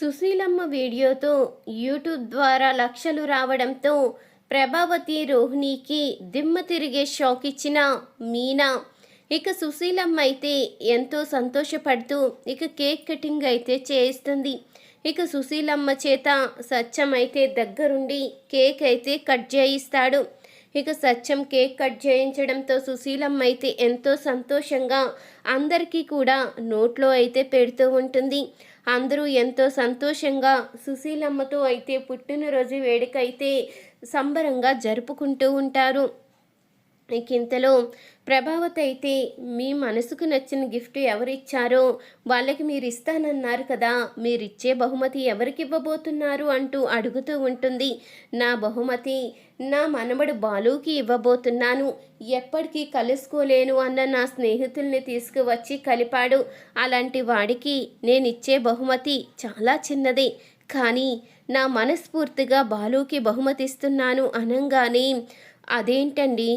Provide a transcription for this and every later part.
సుశీలమ్మ వీడియోతో యూట్యూబ్ ద్వారా లక్షలు రావడంతో ప్రభావతి రోహిణికి దిమ్మ తిరిగే షాక్ ఇచ్చిన మీనా. ఇక సుశీలమ్మ అయితే ఎంతో సంతోషపడుతూ ఇక కేక్ కటింగ్ అయితే చేయిస్తుంది. ఇక సుశీలమ్మ చేత సత్యం అయితే దగ్గరుండి కేక్ అయితే కట్ చేయిస్తాడు. ఇక సత్యం కేక్ కట్ చేయించడంతో సుశీలమ్మ అయితే ఎంతో సంతోషంగా అందరికీ కూడా నోట్లో అయితే పెడుతూ ఉంటుంది. అందరూ ఎంతో సంతోషంగా సుశీలమ్మతో అయితే పుట్టినరోజు వేడుక అయితే సంబరంగా జరుపుకుంటూ ఉంటారు. ఇంతలో ప్రభావత్ అయితే మీ మనసుకు నచ్చిన గిఫ్ట్ ఎవరిచ్చారో వాళ్ళకి మీరు ఇస్తానన్నారు కదా. మీరిచ్చే బహుమతి ఎవరికి ఇవ్వబోతున్నారు అంటూ అడుగుతూ ఉంటుంది. నా బహుమతి నా మనవడు బాలుకి ఇవ్వబోతున్నాను. ఎప్పటికీ కలుసుకోలేను అన్న నా స్నేహితుల్ని తీసుకువచ్చి కలిపాడు. అలాంటి వాడికి నేను ఇచ్చే బహుమతి చాలా చిన్నది. కానీ నా మనస్ఫూర్తిగా బాలుకి బహుమతిస్తున్నాను అనంగానే అదేంటండి?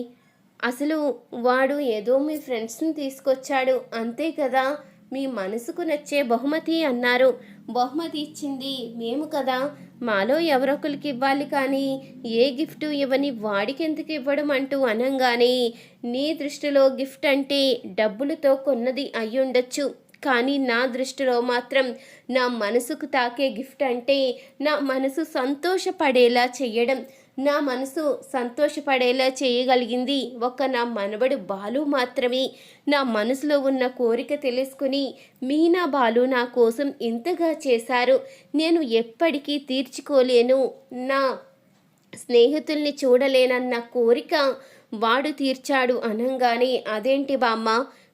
అసలు వాడు ఏదో మీ ఫ్రెండ్స్ని తీసుకొచ్చాడు. అంతే కదా? మీ మనసుకు నచ్చే బహుమతి అన్నారు. బహుమతి ఇచ్చింది మేము కదా. మాలో ఎవరొకరికి ఇవ్వాలి కానీ ఏ గిఫ్ట్ ఇవ్వని వాడికి ఎందుకు ఇవ్వడం అంటూ అనంగానే నీ దృష్టిలో గిఫ్ట్ అంటే డబ్బులతో కొన్నది అయ్యుండొచ్చు కానీ నా దృష్టిలో మాత్రం నా మనసుకు తాకే గిఫ్ట్ అంటే నా మనసు సంతోషపడేలా చెయ్యడం. నా మనసు సంతోషపడేలా చేయగలిగింది. ఒక నా మనవడు బాలు మాత్రమే. నా మనసులో ఉన్న కోరిక తెలుసుకుని మీనా బాలు నా కోసం ఇంతగా చేశారు. నేను ఎప్పటికీ తీర్చుకోలేను. నా స్నేహితుల్ని చూడలేనన్న కోరిక వాడు తీర్చాడు అనంగానే అదేంటి బామ్మ?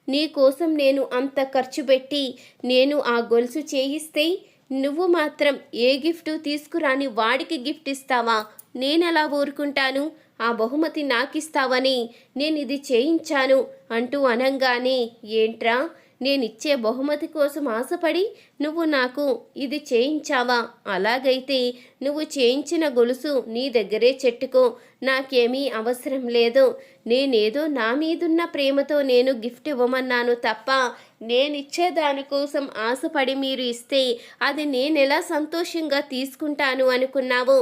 నీ కోసం నేను అంత ఖర్చు పెట్టి నేను ఆ గొలుసు చేయిస్తే నువ్వు మాత్రం ఏ గిఫ్ట్ తీసుకురాని వాడికి గిఫ్ట్ ఇస్తావా? నేనెలా ఊరుకుంటాను? ఆ బహుమతి నాకిస్తావని నేను ఇది చేయించాను అంటూ అనంగానే ఏంట్రా? నేనిచ్చే బహుమతి కోసం ఆశపడి నువ్వు నాకు ఇది చేయించావా? అలాగైతే నువ్వు చేయించిన గొలుసు నీ దగ్గరే చెట్టుకో. నాకేమీ అవసరం లేదు. నేనేదో నా మీదున్న ప్రేమతో నేను గిఫ్ట్ ఇవ్వమన్నాను తప్ప నేనిచ్చే దానికోసం ఆశపడి మీరు ఇస్తే అది నేనెలా సంతోషంగా తీసుకుంటాను అనుకున్నావు?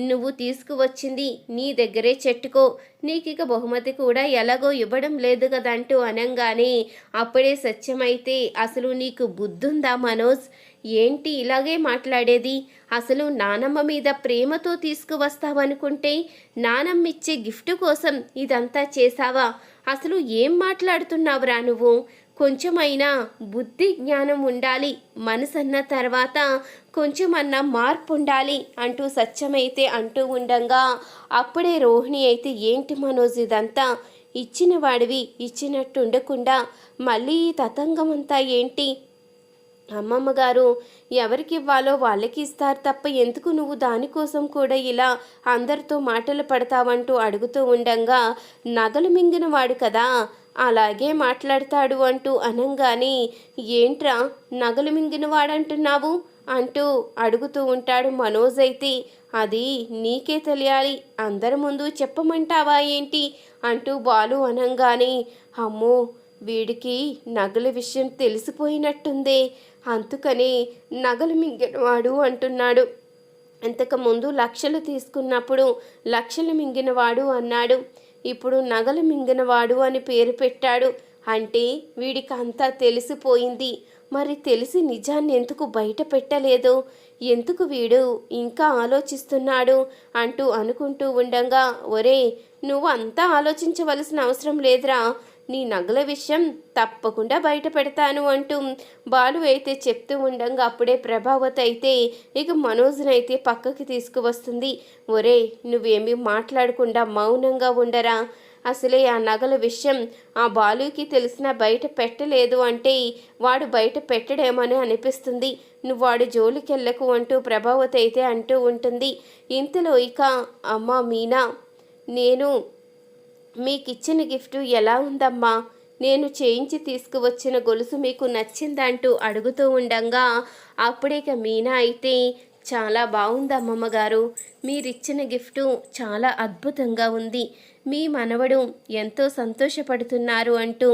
నువ్వు తీసుకువచ్చింది నీ దగ్గరే చెట్టుకో. నీకిక బహుమతి కూడా ఎలాగో ఇవ్వడం లేదు కదంటూ అనంగానే అప్పుడే సత్యమైతే అసలు నీకు బుద్ధుందా మనోజ్? ఏంటి ఇలాగే మాట్లాడేది? అసలు నానమ్మ మీద ప్రేమతో తీసుకువస్తావనుకుంటే నానమ్మ ఇచ్చే గిఫ్ట్ కోసం ఇదంతా చేశావా? అసలు ఏం మాట్లాడుతున్నావురా నువ్వు? కొంచెమైనా బుద్ధి జ్ఞానం ఉండాలి మనసన్న తర్వాత కొంచెమన్నా మార్పు ఉండాలి అంటూ సత్యమైతే అంటూ ఉండంగా. అప్పుడే రోహిణి అయితే ఏంటి మనోజ్ ఇదంతా? ఇచ్చిన వాడివి ఇచ్చినట్టు ఉండకుండా మళ్ళీ ఈ తతంగం అంతా ఏంటి? అమ్మమ్మ గారు ఎవరికి ఇవ్వాలో వాళ్ళకి ఇస్తారు తప్ప ఎందుకు నువ్వు దానికోసం కూడా ఇలా అందరితో మాటలు పడతావంటూ అడుగుతూ ఉండంగా నగలు మింగిన వాడు కదా అలాగే మాట్లాడతాడు అంటూ అనంగానే ఏంట్రా నగలు మింగిన వాడంటున్నావు? అంటూ అడుగుతూ ఉంటాడు మనోజ్ అయితే. అది నీకే తెలియాలి అందరి ముందు చెప్పమంటావా ఏంటి? అంటూ బాలు అనంగానే అమ్మో వీడికి నగల విషయం తెలిసిపోయినట్టుంది. అందుకని నగలు మింగినవాడు అంటున్నాడు. ఇంతకుముందు లక్షలు తీసుకున్నప్పుడు లక్షలు మింగినవాడు అన్నాడు. ఇప్పుడు నగలు మింగినవాడు అని పేరు పెట్టాడు. అంటే వీడికి అంతా తెలిసిపోయింది. మరి తెలిసి నిజాన్ని ఎందుకు బయట పెట్టలేదు? ఎందుకు వీడు ఇంకా ఆలోచిస్తున్నాడు అంటూ అనుకుంటూ ఉండంగా ఒరే నువ్వు అంతా ఆలోచించవలసిన అవసరం లేదురా. నీ నగల విషయం తప్పకుండా బయట పెడతాను అంటూ బాలు అయితే చెప్తూ ఉండగా అప్పుడే ప్రభావత్ అయితే ఇక మనోజ్నైతే పక్కకి తీసుకువస్తుంది. ఒరే నువ్వేమీ మాట్లాడకుండా మౌనంగా ఉండరా? అసలే ఆ నగల విషయం ఆ బాలుకి తెలిసిన బయట పెట్టలేదు అంటే వాడు బయట పెట్టడేమని అనిపిస్తుంది. నువ్వు వాడు జోలికెళ్ళకు అంటూ ప్రభావతి అయితే అంటూ ఉంటుంది. ఇంతలో ఇక అమ్మ మీనా నేను మీకు ఇచ్చిన గిఫ్ట్ ఎలా ఉందమ్మా? నేను చేయించి తీసుకువచ్చిన గొలుసు మీకు నచ్చిందంటూ అడుగుతూ ఉండంగా అప్పుడేక మీనా అయితే చాలా బాగుంది అమ్మమ్మ గారు మీరిచ్చిన గిఫ్ట్ చాలా అద్భుతంగా ఉంది. మీ మనవడు ఎంతో సంతోషపడుతున్నారు అంటూ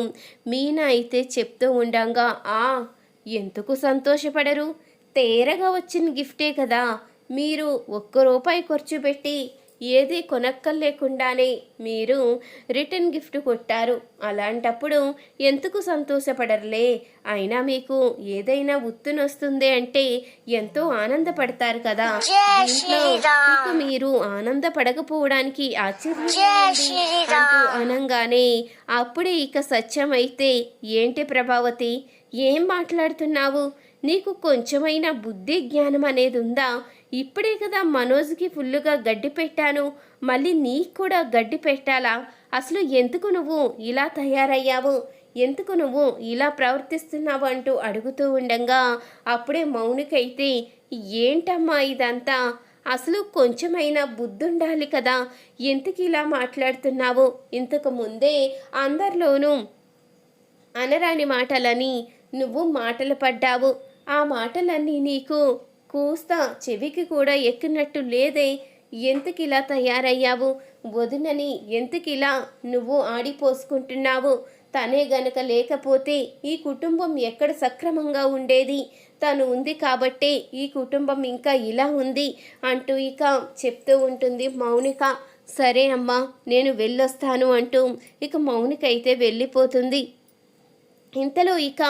మీనా అయితే చెప్తూ ఉండంగా ఆ ఎందుకు సంతోషపడరు? తేరగా వచ్చిన గిఫ్టే కదా. మీరు ఒక్క రూపాయి ఖర్చు పెట్టి ఏది కొనక్కర్లేకుండానే మీరు రిటర్న్ గిఫ్ట్ కొట్టారు. అలాంటప్పుడు ఎందుకు సంతోషపడరులే? అయినా మీకు ఏదైనా ఉత్తునొస్తుంది అంటే ఎంతో ఆనందపడతారు కదా. దీంట్లో ఇక మీరు ఆనందపడకపోవడానికి ఆశ్చర్యం అంటూ అనంగానే అప్పుడే ఇక సత్యమైతే ఏంటి ప్రభావతి? ఏం మాట్లాడుతున్నావు? నీకు కొంచెమైనా బుద్ధి జ్ఞానం అనేది ఉందా? ఇప్పుడే కదా మనోజ్కి ఫుల్లుగా గడ్డి పెట్టాను. మళ్ళీ నీకు కూడా గడ్డి పెట్టాలా? అసలు ఎందుకు నువ్వు ఇలా తయారయ్యావు? ఎందుకు నువ్వు ఇలా ప్రవర్తిస్తున్నావు అంటూ అడుగుతూ ఉండంగా. అప్పుడే మౌనికైతే ఏంటమ్మా ఇదంతా? అసలు కొంచెమైనా బుద్ధుండాలి కదా. ఎందుకు ఇలా మాట్లాడుతున్నావు? ఇంతకు ముందే అందరిలోనూ అనరాని మాటలని నువ్వు మాటలు పడ్డావు. ఆ మాటలన్నీ నీకు కూస్త చెవికి కూడా ఎక్కినట్టు లేదే. ఎంతకిలా తయారయ్యావు? వదినని ఎంతకిలా నువ్వు ఆడిపోసుకుంటున్నావు? తనే గనక లేకపోతే ఈ కుటుంబం ఎక్కడ సక్రమంగా ఉండేది? తను ఉంది కాబట్టే ఈ కుటుంబం ఇంకా ఇలా ఉంది అంటూ ఇక చెప్తూ ఉంటుంది మౌనిక. సరే అమ్మా నేను వెళ్ళొస్తాను అంటూ ఇక మౌనిక అయితే వెళ్ళిపోతుంది. ఇంతలో ఇక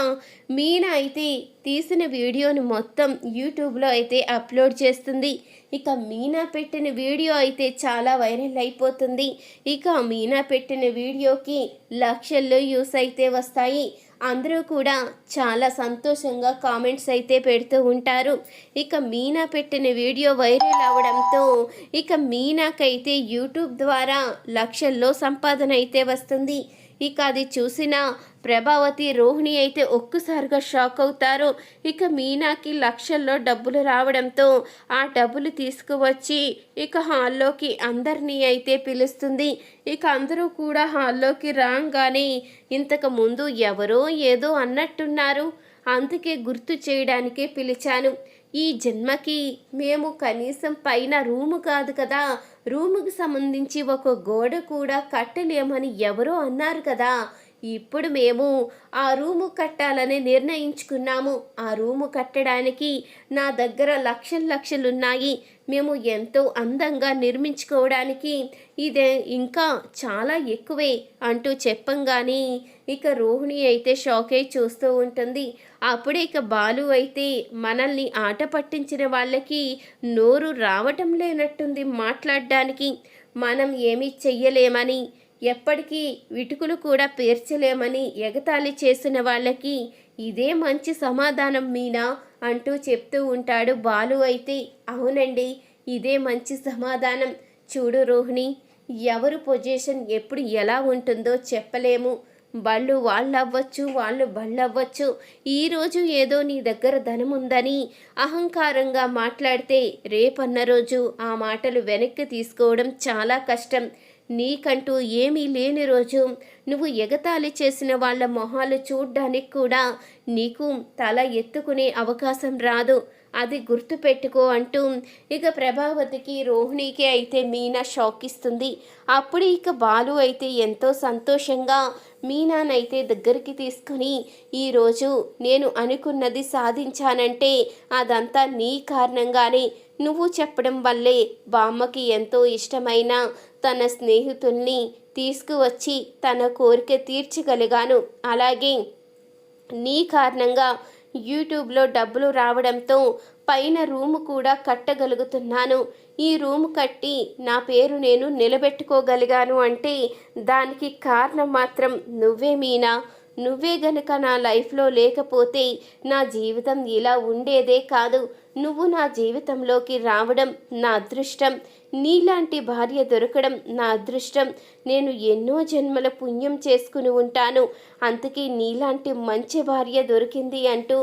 మీనా అయితే తీసిన వీడియోను మొత్తం యూట్యూబ్లో అయితే అప్లోడ్ చేస్తుంది. ఇక మీనా పెట్టిన వీడియో అయితే చాలా వైరల్ అయిపోతుంది. ఇక మీనా పెట్టిన వీడియోకి లక్షల్లో యూస్ అయితే వస్తాయి. అందరూ కూడా చాలా సంతోషంగా కామెంట్స్ అయితే పెడుతూ ఉంటారు. ఇక మీనా పెట్టిన వీడియో వైరల్ అవడంతో ఇక మీనాకైతే యూట్యూబ్ ద్వారా లక్షల్లో సంపాదన అయితే వస్తుంది. ఇక అది చూసిన ప్రభావతి రోహిణి అయితే ఒక్కసారిగా షాక్ అవుతారు. ఇక మీనాకి లక్షల్లో డబ్బులు రావడంతో ఆ డబ్బులు తీసుకువచ్చి ఇక హాల్లోకి అందరినీ అయితే పిలుస్తుంది. ఇక అందరూ కూడా హాల్లోకి రాగానే ఇంతకు ముందు ఎవరో ఏదో అన్నట్టున్నారు. అందుకే గుర్తు చేయడానికే పిలిచాను. ఈ జన్మకి మేము కనీసం పైన రూము కాదు కదా రూముకు సంబంధించి ఒక గోడ కూడా కట్టలేమని ఎవరో అన్నారు కదా. ఇప్పుడు మేము ఆ రూము కట్టాలని నిర్ణయించుకున్నాము. ఆ రూము కట్టడానికి నా దగ్గర లక్షలు లక్షలున్నాయి. మేము ఎంతో అందంగా నిర్మించుకోవడానికి ఇదే ఇంకా చాలా ఎక్కువే అంటూ చెప్పంగానే ఇక రోహిణి అయితే షాక్ అయి చూస్తూ ఉంటుంది. అప్పుడే ఇక బాలు అయితే మనల్ని ఆట పట్టించిన వాళ్ళకి నోరు రావటం లేనట్టుంది మాట్లాడడానికి. మనం ఏమీ చెయ్యలేమని ఎప్పటికీ విటుకులు కూడా పేర్చలేమని ఎగతాళి చేసిన వాళ్ళకి ఇదే మంచి సమాధానం మీనా అంటూ చెప్తూ ఉంటాడు బాలు అయితే. అవునండి ఇదే మంచి సమాధానం. చూడు రోహిణి ఎవరు పొజిషన్ ఎప్పుడు ఎలా ఉంటుందో చెప్పలేము. బళ్ళు వాళ్ళు అవ్వచ్చు వాళ్ళు బళ్ళు అవ్వచ్చు ఈరోజు ఏదో నీ దగ్గర ధనం ఉందని అహంకారంగా మాట్లాడితే రేపన్న రోజు ఆ మాటలు వెనక్కి తీసుకోవడం చాలా కష్టం. నీకంటూ ఏమీ లేని రోజు. నువ్వు ఎగతాళి చేసిన వాళ్ళ మొహాలు చూడ్డానికి కూడా నీకు తల ఎత్తుకునే అవకాశం రాదు. అది గుర్తుపెట్టుకో అంటూ ఇక ప్రభావతికి రోహిణికి అయితే మీనా షాక్ ఇస్తుంది అప్పుడు ఇక బాలు అయితే ఎంతో సంతోషంగా మీనానైతే దగ్గరికి తీసుకుని ఈరోజు నేను అనుకున్నది సాధించానంటే అదంతా నీ కారణంగానే. నువ్వు చెప్పడం వల్లే బామ్మకి ఎంతో ఇష్టమైన తన స్నేహితుల్ని తీసుకువచ్చి తన కోరిక తీర్చగలిగాను. అలాగే నీ కారణంగా యూట్యూబ్లో డబ్బులు రావడంతో పైన రూము కూడా కట్టగలుగుతున్నాను. ఈ రూము కట్టి నా పేరు నేను నిలబెట్టుకోగలిగాను అంటే దానికి కారణం మాత్రం నువ్వే మీనా. నువ్వే గనుక నా లైఫ్లో లేకపోతే నా జీవితం ఇలా ఉండేదే కాదు. నువ్వు నా జీవితంలోకి రావడం నా అదృష్టం. నీలాంటి భార్య దొరకడం నా అదృష్టం. నేను ఎన్నో జన్మల పుణ్యం చేసుకుని ఉంటాను. అందుకే నీలాంటి మంచి భార్య దొరికింది అంటూ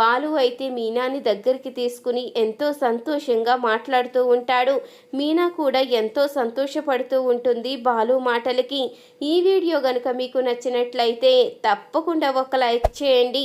బాలు అయితే మీనాని దగ్గరికి తీసుకుని ఎంతో సంతోషంగా మాట్లాడుతూ ఉంటాడు. మీనా కూడా ఎంతో సంతోషపడుతూ ఉంటుంది బాలు మాటలకి. ఈ వీడియో కనుక మీకు నచ్చినట్లయితే తప్పకుండా ఒక లైక్ చేయండి.